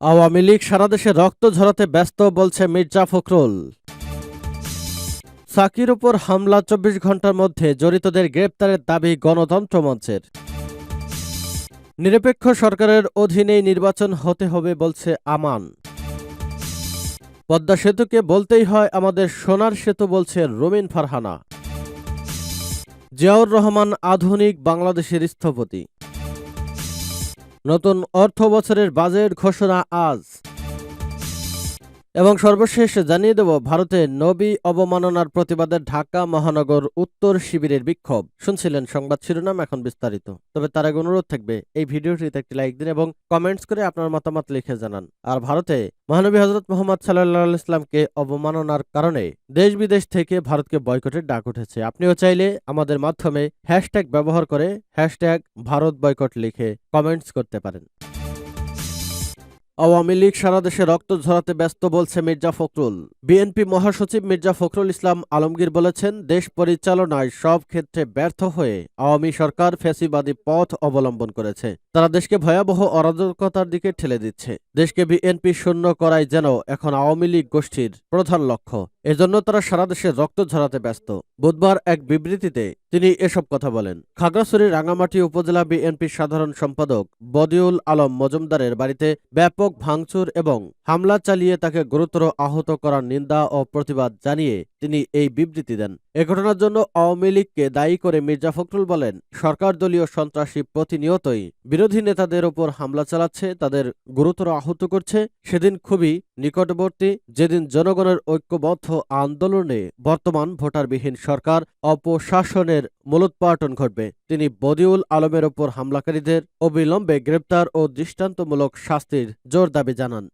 আওয়ামী লীগ সারা দেশে রক্ত ঝরাতে ব্যস্ত বলছে মির্জা ফখরুল। সাকির উপর হামলা চব্বিশ ঘণ্টার মধ্যে জড়িতদের গ্রেপ্তারের দাবি গণতন্ত্র মঞ্চের। নিরপেক্ষ সরকারের অধীনেই নির্বাচন হতে হবে বলছে আমান। পদ্মা সেতুকে বলতেই হয়, আমাদের সোনার সেতু বলছে রুমিন ফারহানা। জিয়াউর রহমান আধুনিক বাংলাদেশের স্থপতি। নতুন অর্থ বছরের বাজেট ঘোষণা আজ। এবং সর্বশেষ জানিয়ে দেব, ভারতে নবী অবমাননার প্রতিবাদে ঢাকা মহানগর উত্তর শিবিরের বিক্ষোভ। শুনছিলেন সংবাদ শিরোনাম, এখন বিস্তারিত। তবে তার আগে অনুরোধ থাকবে, এই ভিডিওটিতে একটি লাইক দিন এবং কমেন্টস করে আপনার মতামত লিখে জানান। আর ভারতে মহানবী হজরত মোহাম্মদ সাল্লাহ ইসলামকে অবমাননার কারণে দেশ বিদেশ থেকে ভারতকে বয়কটের ডাক উঠেছে। আপনিও চাইলে আমাদের মাধ্যমে হ্যাশট্যাগ ব্যবহার করে হ্যাশট্যাগ ভারত বয়কট লিখে কমেন্টস করতে পারেন। আওয়ামী লীগ সারা দেশে রক্ত ঝরাতে ব্যস্ত বলছে মির্জা ফখরুল। বিএনপি মহাসচিব মির্জা ফখরুল ইসলাম আলমগীর বলেছেন, দেশ পরিচালনায় সব ক্ষেত্রে ব্যর্থ হয়ে আওয়ামী সরকার ফ্যাসিবাদী পথ অবলম্বন করেছে। তারা দেশকে ভয়াবহ অরাজকতার দিকে ঠেলে দিচ্ছে। দেশকে বিএনপি শূন্য করাই যেন এখন আওয়ামী লীগ গোষ্ঠীর প্রধান লক্ষ্য। এজন্য তারা সারা দেশে রক্ত ঝরাতে ব্যস্ত। বুধবার এক বিবৃতিতে তিনি এসব কথা বলেন। খাগড়াছড়ি রাঙামাটি উপজেলা বিএনপির সাধারণ সম্পাদক বদিউল আলম মজুমদারের বাড়িতে ব্যাপক ভাঙচুর এবং হামলা চালিয়ে তাকে গুরুতর আহত করার নিন্দা ও প্রতিবাদ জানিয়ে তিনি এই বিবৃতি দেন। এ ঘটনার জন্য আওয়ামী লীগকে দায়ী করে মির্জা ফখরুল বলেন, সরকার দলীয় সন্ত্রাসী প্রতিনিয়তই বিরোধী নেতাদের ওপর হামলা চালাচ্ছে, তাদের গুরুতর আহত করছে। সেদিন খুবই নিকটবর্তী, যেদিন জনগণের ঐক্যবদ্ধ আন্দোলনে বর্তমান ভোটারবিহীন সরকার অপশাসনের মূলোৎপাটন ঘটবে। তিনি বদিউল আলমের ওপর হামলাকারীদের অবিলম্বে গ্রেপ্তার ও দৃষ্টান্তমূলক শাস্তির জোর দাবি জানান।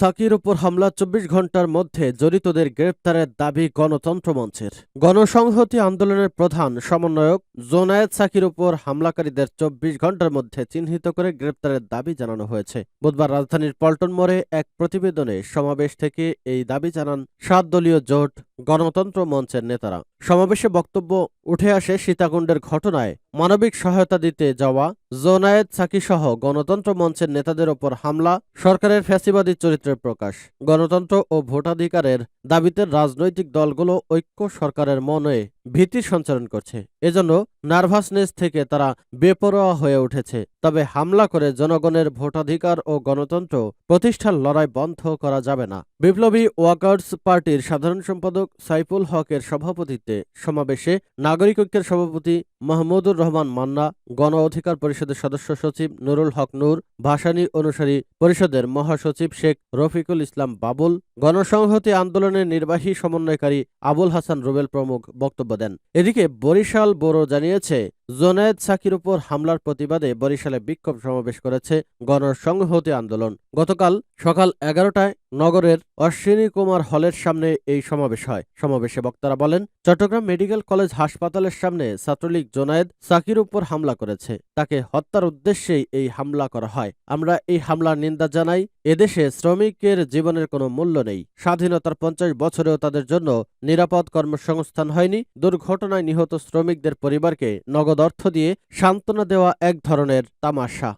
সাকির উপর হামলা চব্বিশ ঘণ্টার মধ্যে জড়িতদের গ্রেপ্তারের দাবি গণতন্ত্র মঞ্চের। গণসংহতি আন্দোলনের প্রধান সমন্বয়ক জোনায়েদ সাকির উপর হামলাকারীদের চব্বিশ ঘণ্টার মধ্যে চিহ্নিত করে গ্রেপ্তারের দাবি জানানো হয়েছে। বুধবার রাজধানীর পল্টন মোড়ে এক প্রতিবেদনে সমাবেশ থেকে এই দাবি জানান সাত দলীয় জোট গণতন্ত্র মঞ্চের নেতারা। সমাবেশে বক্তব্য উঠে আসে সীতাকুণ্ডের ঘটনায় মানবিক সহায়তা দিতে যাওয়া জোনায়েদ সাকিসহ গণতন্ত্র মঞ্চের নেতাদের ওপর হামলা, সরকারের ফ্যাসিবাদী চরিত্রের প্রকাশ। গণতন্ত্র ও ভোটাধিকারের দাবিতে রাজনৈতিক দলগুলো ঐক্য সরকারের মনে ভীতি সঞ্চারণ করছে। এজন্য নার্ভাসনেস থেকে তারা বেপরোয়া হয়ে উঠেছে। তবে হামলা করে জনগণের ভোটাধিকার ও গণতন্ত্র প্রতিষ্ঠার লড়াই বন্ধ করা যাবে না। বিপ্লবী ওয়াকার্স পার্টির সাধারণ সম্পাদক সাইফুল হকের সভাপতিত্বে সমাবেশে নাগরিক ঐক্যের সভাপতি মাহমুদুর রহমান মান্না, গণ অধিকার পরিষদের সদস্য সচিব নুরুল হক নূর, ভাসানী অনুসারী পরিষদের মহাসচিব শেখ রফিকুল ইসলাম বাবুল, গণসংহতি আন্দোলনের নির্বাহী সমন্বয়কারী আবুল হাসান রুবেল প্রমুখ বক্তব্য দেন এদিকে বরিশাল বোরো জানিয়েছে জোনায়েদ সাকির উপর হামলার প্রতিবাদে বরিশালে বিক্ষোভ সমাবেশ করেছে গণসংহতি আন্দোলন। গতকাল সকাল এগারোটায় নগরের অশ্বিনী কুমার হলের সামনে এই সমাবেশ হয়। সমাবেশে বক্তারা বলেন, চট্টগ্রাম মেডিকেল কলেজ হাসপাতালের সামনে ছাত্রলীগ জোনায়েদ সাকির উপর হামলা করেছে। তাকে হত্যার উদ্দেশ্যেই এই হামলা করা হয়। আমরা এই হামলার নিন্দা জানাই, এদেশে শ্রমিকের জীবনের কোনো মূল্য নেই। স্বাধীনতার পঞ্চাশ বছরেও তাদের জন্য নিরাপদ কর্মসংস্থান হয়নি। দুর্ঘটনায় নিহত শ্রমিকদের পরিবারকে নগদ অর্থ দিয়ে সান্ত্বনা দেওয়া এক ধরনের তামাশা।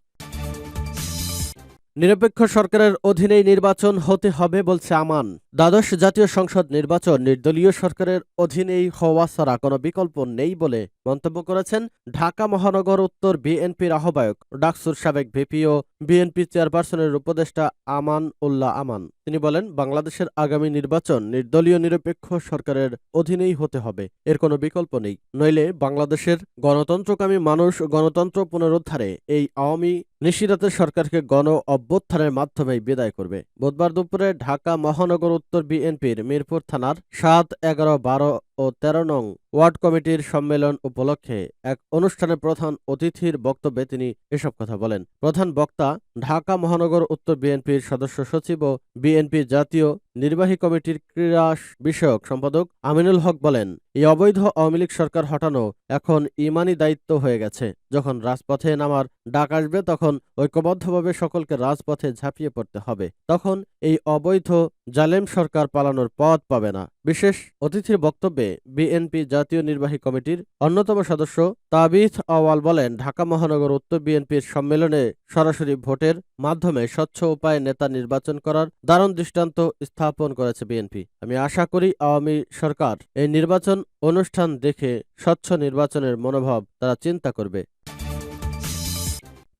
নিরপেক্ষ সরকারের অধীনেই নির্বাচন হতে হবে বলছে আমান। দ্বাদশ জাতীয় সংসদ নির্বাচন নির্দলীয় সরকারের অধীনেই হওয়া ছাড়া কোনো বিকল্প নেই বলে মন্তব্য করেছেন ঢাকা মহানগর উত্তর বিএনপির আহ্বায়ক, ডাকসুর সাবেক ভিপি ও বিএনপি চেয়ারপারসনের উপদেষ্টা আমান উল্লাহ আমান। তিনি বলেন, বাংলাদেশের আগামী নির্বাচন নির্দলীয় নিরপেক্ষ সরকারের অধীনেই হতে হবে। এর কোনো বিকল্প নেই। নইলে বাংলাদেশের গণতন্ত্রকামী মানুষ গণতন্ত্র পুনরুদ্ধারে এই আওয়ামী নিশিরাতের সরকারকে গণ অভ্যুত্থানের মাধ্যমেই বিদায় করবে। বুধবার দুপুরে ঢাকা মহানগর উত্তর বিএনপির মিরপুর থানার সাত এগারো বারো ও তেরো নং ওয়ার্ড কমিটির সম্মেলন উপলক্ষে এক অনুষ্ঠানে প্রধান অতিথির বক্তব্যে তিনি এসব কথা বলেন। প্রধান বক্তা ঢাকা মহানগর উত্তর বিএনপির সদস্য সচিব ও বিএনপি জাতীয় নির্বাহী কমিটির ক্রীড়া বিষয়ক সম্পাদক আমিনুল হক বলেন, এই অবৈধ আওয়ামী লীগ সরকার হটানো এখন ইমানি দায়িত্ব হয়ে গেছে। যখন রাজপথে নামার ডাক আসবে, তখন ঐক্যবদ্ধভাবে সকলকে রাজপথে ঝাঁপিয়ে পড়তে হবে। তখন এই অবৈধ জালেম সরকার পালানোর পথ পাবে না। বিশেষ অতিথির বক্তব্যে বিএনপি জাতীয় নির্বাহী কমিটির অন্যতম সদস্য তাবিথ আওয়াল বলেন, ঢাকা মহানগর উত্তর বিএনপির সম্মেলনে সরাসরি ভোটে ভোটের মাধ্যমে স্বচ্ছ উপায়ে নেতা নির্বাচন করার দারুণ দৃষ্টান্ত স্থাপন করেছে বিএনপি। আমি আশা করি আওয়ামী সরকার এই নির্বাচন অনুষ্ঠান দেখে স্বচ্ছ নির্বাচনের মনোভাব তারা চিন্তা করবে।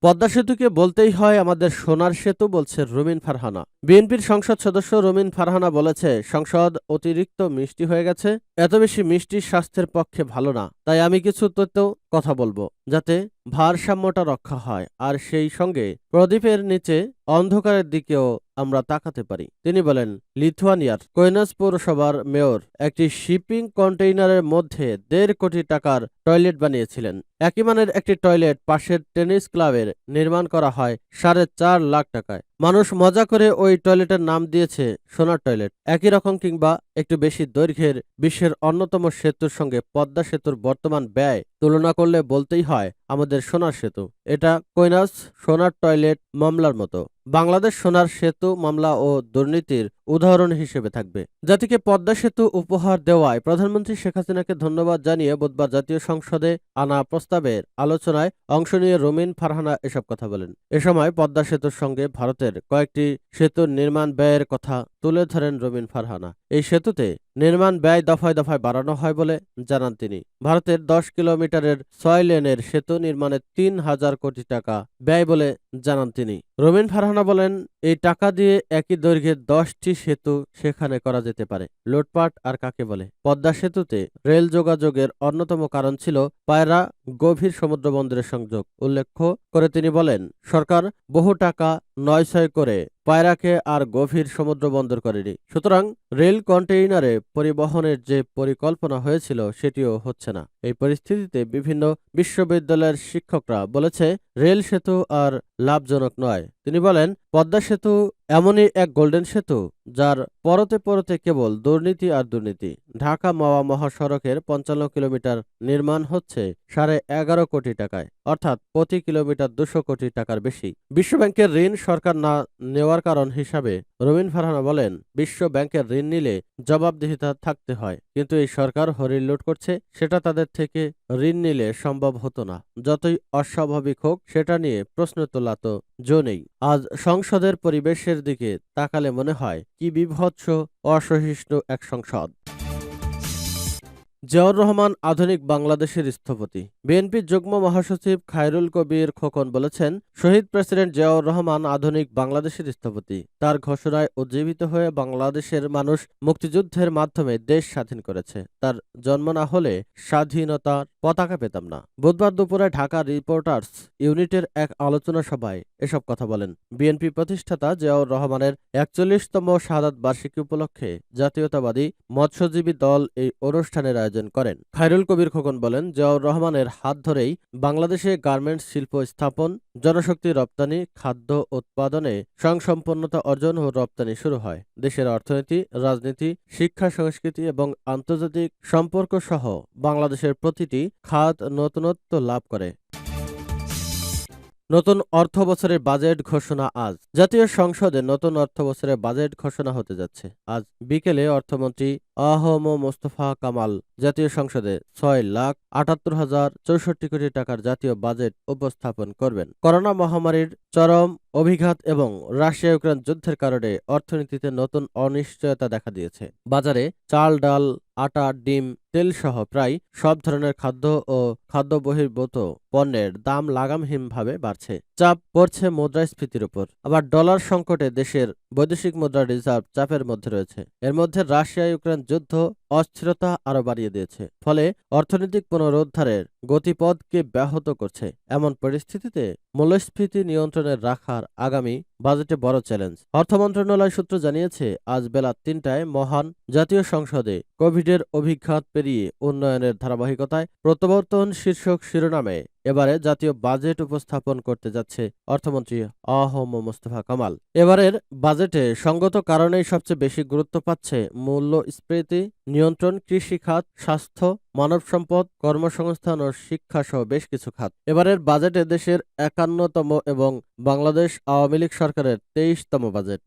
পদ্মা সেতুকে বলতেই হয় আমাদের সোনার সেতু, বলছে রুমিন ফারহানা। বিএনপির সংসদ সদস্য রুমিন ফারহানা বলেছে, সংসদ অতিরিক্ত মিষ্টি হয়ে গেছে, এত বেশি মিষ্টি স্বাস্থ্যের পক্ষে ভালো না। তাই আমি কিছু তথ্য, কথা বলব, যাতে ভারসাম্যটা রক্ষা হয়। আর সেই সঙ্গে প্রদীপের নিচে অন্ধকারের দিকেও আমরা তাকাতে পারি। তিনি বলেন, লিথুয়ানিয়ার কৈনাস পৌরসভার মেয়র একটি শিপিং কন্টেইনারের মধ্যে দেড় কোটি টাকার টয়লেট বানিয়েছিলেন। একই মানের একটি টয়লেট পাশের টেনিস ক্লাবের নির্মাণ করা হয় সাড়ে চার লাখ টাকায়। মানুষ মজা করে ওই টয়লেটের নাম দিয়েছে সোনার টয়লেট। একই রকম কিংবা একটু বেশি দৈর্ঘ্যের বিশ্বের অন্যতম সেতুর সঙ্গে পদ্মা সেতুর বর্তমান ব্যয় তুলনা করলে বলতেই হয় আমাদের সোনার সেতু। এটা কৈনাস সোনার টয়লেট মামলার মতো। বাংলাদেশ সোনার সেতু মামলা ও দুর্নীতির উদাহরণ হিসেবে থাকবে। জাতিকে পদ্মা সেতু উপহার দেওয়ায় প্রধানমন্ত্রী শেখ হাসিনাকে ধন্যবাদ জানিয়ে বুধবার জাতীয় সংসদে আনা প্রস্তাবের আলোচনায় অংশ নিয়ে রোমিন ফারহানা এসব কথা বলেন। এ সময় পদ্মা সেতুর সঙ্গে ভারতের কয়েকটি সেতুর নির্মাণ ব্যয়ের কথা তুলে ধরেন রোমিন ফারহানা। এই সেতুতে নির্মাণ ব্যয় দফায় দফায় বাড়ানো হয় বলে জানান তিনি। ভারতের দশ কিলোমিটারের ছয় লেনের সেতু নির্মাণে তিন হাজার কোটি টাকা ব্যয় বলে জানান তিনি। রবিন ফারহানা বলেন, এই টাকা দিয়ে একই দৈর্ঘ্যের দশটি সেতু সেখানে করা যেতে পারে। লুটপাট আর কাকে বলে? পদ্মা সেতুতে রেল যোগাযোগের অন্যতম কারণ ছিল পায়রা গভীর সমুদ্র বন্দরের সংযোগ। উল্লেখ্য করে তিনি বলেন, সরকার বহু টাকা নয়ছয় করে পায়রাকে আর গভীর সমুদ্র বন্দর করেনি। সুতরাং রেল কন্টেইনারে পরিবহনের যে পরিকল্পনা হয়েছিল, সেটিও হচ্ছে না। এই পরিস্থিতিতে বিভিন্ন বিশ্ববিদ্যালয়ের শিক্ষকরা বলেছে, রেল সেতু আর লাভজনক নয়। তিনি বলেন, পদ্মা সেতু এমনই এক গোল্ডেন সেতু, যার পরতে পরতে কেবল দুর্নীতি আর দুর্নীতি। ঢাকা মাওয়া মহাসড়কের পঞ্চান্ন কিলোমিটার নির্মাণ হচ্ছে সাড়ে এগারো কোটি টাকায়, অর্থাৎ প্রতি কিলোমিটার দুশো কোটি টাকার বেশি। বিশ্বব্যাংকের ঋণ সরকার না নেওয়ার কারণ হিসাবে রবিন ফারহানা বলেন বিশ্ব ব্যাংকের ঋণ নিলে জবাবদিহিতা থাকতে হয়, কিন্তু এই সরকার হরিণ লুট করছে, সেটা তাদের থেকে ঋণ নিলে সম্ভব হতো না। যতই অস্বাভাবিক হোক, সেটা নিয়ে প্রশ্ন তোলা তো জো নেই। আজ সংসদের পরিবেশের দিকে তাকালে মনে হয়, কি বিভৎস, অসহিষ্ণু এক সংসদ। জিয়াউর রহমান আধুনিক বাংলাদেশের স্থপতি। বিএনপির যুগ্ম মহাসচিব খায়রুল কবির খোকন বলেছেন, শহীদ প্রেসিডেন্ট জিয়াউর রহমান আধুনিক বাংলাদেশের স্থপতি। তার ঘোষণায় উজ্জীবিত হয়ে বাংলাদেশের মানুষ মুক্তিযুদ্ধের মাধ্যমে দেশ স্বাধীন করেছে। তার জন্ম না হলে স্বাধীনতার পতাকা পেতাম না। বুধবার দুপুরে ঢাকা রিপোর্টার্স ইউনিটের এক আলোচনা সভায় এসব কথা বলেন। বিএনপি প্রতিষ্ঠাতা জিয়াউর রহমানের একচল্লিশতম শাহাদাত বার্ষিকী উপলক্ষে জাতীয়তাবাদী মৎস্যজীবী দল এই অনুষ্ঠানের আয়োজন করেন। খায়রুল কবির খোকন বলেন, জিয়াউর রহমানের হাত ধরেই বাংলাদেশে গার্মেন্টস শিল্প স্থাপন, জনশক্তি রপ্তানি, খাদ্য উৎপাদনে স্বয়ংসম্পন্নতা অর্জন ও রপ্তানি শুরু হয়। দেশের অর্থনীতি, রাজনীতি, শিক্ষা, সংস্কৃতি এবং আন্তর্জাতিক সম্পর্ক সহ বাংলাদেশের প্রতিটি খাত নতুনত্ব লাভ করে। নতুন অর্থ বছরের বাজেট ঘোষণা আজ। জাতীয় সংসদে নতুন অর্থ বছরের বাজেট ঘোষণা হতে যাচ্ছে। আজ বিকেলে অর্থমন্ত্রী আহম মোস্তফা কামাল জাতীয় সংসদে ছয় লাখ আটাত্তর হাজার চৌষট্টি কোটি টাকার জাতীয় বাজেট উপস্থাপন করবেন। করোনা মহামারীর চরম অভিঘাত এবং রাশিয়া ইউক্রেন যুদ্ধের কারণে অর্থনীতিতে নতুন অনিশ্চয়তা দেখা দিয়েছে। বাজারে চাল, ডাল, আটা, ডিম তেল সহ প্রায় সব ধরনের খাদ্য ও খাদ্য বহির্ভূত পণ্যের দাম লাগামহীনভাবে বাড়ছে। চাপ পড়ছে মুদ্রাস্ফীতির উপর। আবার ডলার সংকটে দেশের বৈদেশিক মুদ্রা রিজার্ভ চাপের মধ্যে রয়েছে। এর মধ্যে রাশিয়া ইউক্রেন যুদ্ধ অস্থিরতা আরও বাড়িয়ে দিয়েছে, ফলে অর্থনৈতিক পুনরুদ্ধারের গতিপথকে ব্যাহত করছে। এমন পরিস্থিতিতে মূল্যস্ফীতি নিয়ন্ত্রণে রাখার আগামী বাজেটে বড় চ্যালেঞ্জ। অর্থ মন্ত্রণালয় সূত্র জানিয়েছে, আজ বেলা তিনটায় মহান জাতীয় সংসদে কোভিডের অভিঘাত পেরিয়ে উন্নয়নের ধারাবাহিকতায় প্রত্যাবর্তন শীর্ষক শিরোনামে এবারে জাতীয় বাজেট উপস্থাপন করতে যাচ্ছে অর্থমন্ত্রী আহম মোস্তফা কামাল। এবারের বাজেটে সঙ্গত কারণেই সবচেয়ে বেশি গুরুত্ব পাচ্ছে মূল্যস্ফীতি নিয়ন্ত্রণ, কৃষি খাত, স্বাস্থ্য মানব সম্পদ কর্মসংস্থান ও শিক্ষা সহ বেশ কিছু খাত। এবারের বাজেটে দেশের একান্নতম এবং বাংলাদেশ আওয়ামী লীগ সরকারের তেইশতম বাজেট।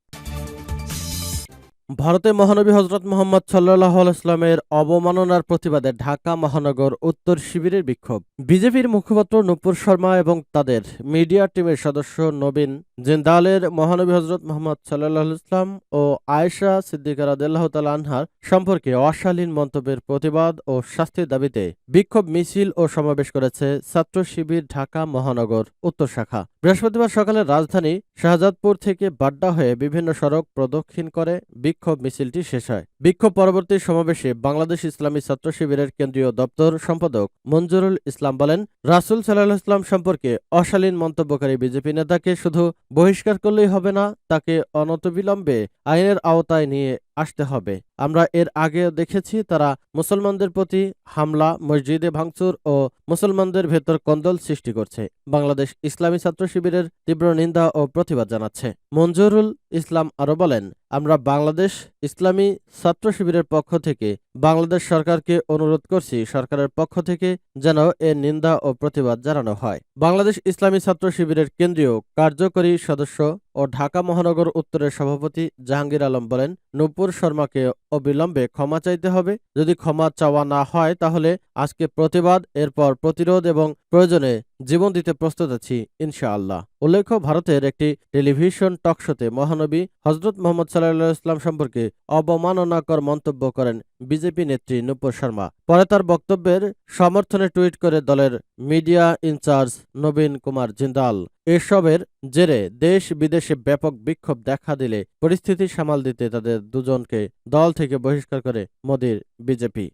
ভারতে মহানবী হজরত মোহাম্মদ সাল্লাহ ইসলামের অবমাননার প্রতিবাদে ঢাকা মহানগর উত্তর শিবিরের বিক্ষোভ। বিজেপির মুখপাত্র নূপুর শর্মা এবং তাদের মিডিয়া টিমের সদস্য নবীন জিন্দালের মহানবী হজরত মোহাম্মদ সাল্লাহ ইসলাম ও আয়েশা সিদ্দিকা রাদিল্লাহ তাল আনহার সম্পর্কে অশালীন মন্তব্যের প্রতিবাদ ও শাস্তির দাবিতে বিক্ষোভ মিছিল ও সমাবেশ করেছে ছাত্র শিবির ঢাকা মহানগর উত্তর শাখা। বৃহস্পতিবার সকালে রাজধানী শাহজাদপুর থেকে বাড্ডা হয়ে বিভিন্ন সড়ক প্রদক্ষিণ করে বিক্ষোভ মিছিলটি শেষ হয়। বিক্ষোভ পরবর্তী সমাবেশে বাংলাদেশ ইসলামী ছাত্র শিবিরের কেন্দ্রীয় দপ্তর সম্পাদক মঞ্জুরুল ইসলাম বলেন, রাসুল সাল্লাহ ইসলাম সম্পর্কে অশালীন মন্তব্যকারী বিজেপি নেতাকে শুধু বহিষ্কার করলেই হবে না, তাকে অনতবিলম্বে আইনের আওতায় নিয়ে আসতে হবে। আমরা এর আগে দেখেছি তারা মুসলমানদের প্রতি হামলা, মসজিদে ভাঙচুর ও মুসলমানদের ভেতর কন্দল সৃষ্টি করছে। বাংলাদেশ ইসলামী ছাত্র শিবিরের তীব্র নিন্দা ও প্রতিবাদ জানাচ্ছে। মঞ্জুরুল ইসলাম আরও বলেন, আমরা বাংলাদেশ ইসলামী ছাত্র শিবিরের পক্ষ থেকে বাংলাদেশ সরকারকে অনুরোধ করছি সরকারের পক্ষ থেকে যেন এর নিন্দা ও প্রতিবাদ জানানো হয়। বাংলাদেশ ইসলামী ছাত্র শিবিরের কেন্দ্রীয় কার্যকরী সদস্য ও ঢাকা মহানগর উত্তরের সভাপতি জাহাঙ্গীর আলম বলেন, নূপুর শর্মাকে অবিলম্বে ক্ষমা চাইতে হবে। যদি ক্ষমা চাওয়া না হয়, তাহলে আজকে প্রতিবাদ, এরপর প্রতিরোধ এবং প্রয়োজনে জীবন দিতে প্রস্তুত আছি, ইনশাআল্লাহ। উল্লেখ্য, ভারতের একটি টেলিভিশন টকশোতে মহানবী হজরত মোহাম্মদ সাল্লাহ ইসলাম সম্পর্কে অবমাননাকর মন্তব্য করেন বিজেপি নেত্রী নূপুর শর্মা। পরে তার বক্তব্যের সমর্থনে টুইট করে দলের মিডিয়া ইনচার্জ নবীন কুমার জিন্দাল। এসবের জেরে দেশ বিদেশে ব্যাপক বিক্ষোভ দেখা দিলে পরিস্থিতি সামাল দিতে তাদের দুজনকে দল থেকে বহিষ্কার করে মোদির বিজেপি।